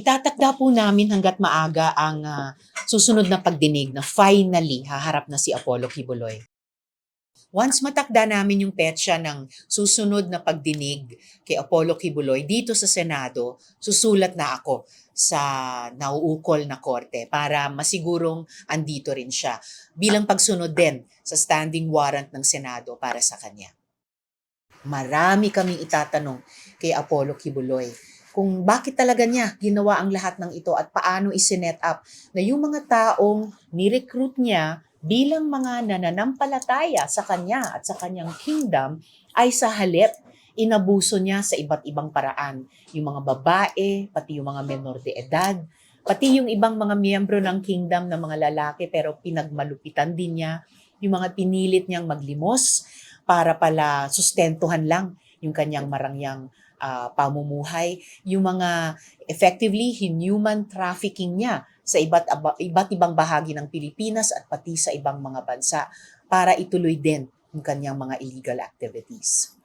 itatakda po namin hanggat maaga ang ah, susunod na pagdinig na finally haharap na si Apollo Kibuloy. Once matakda namin yung petsa ng susunod na pagdinig kay Apollo Kibuloy dito sa Senado, susulat na ako sa nauukol na korte para masigurong andito rin siya bilang pagsunod din sa standing warrant ng Senado para sa kanya. Marami kaming itatanong kay Apollo Kibuloy kung bakit talaga niya ginawa ang lahat ng ito at paano isinet up na yung mga taong nirecruit niya bilang mga nananampalataya sa kanya at sa kanyang kingdom ay sa halip inabuso niya sa iba't ibang paraan. Yung mga babae, pati yung mga menor de edad, pati yung ibang mga miyembro ng kingdom na mga lalaki pero pinagmalupitan din niya, yung mga pinilit niyang maglimos para pala sustentuhan lang yung kanyang marangyang ah, pamumuhay, yung mga effectively inhuman trafficking niya sa iba't, iba't ibang bahagi ng Pilipinas at pati sa ibang mga bansa para ituloy din yung kanyang mga illegal activities.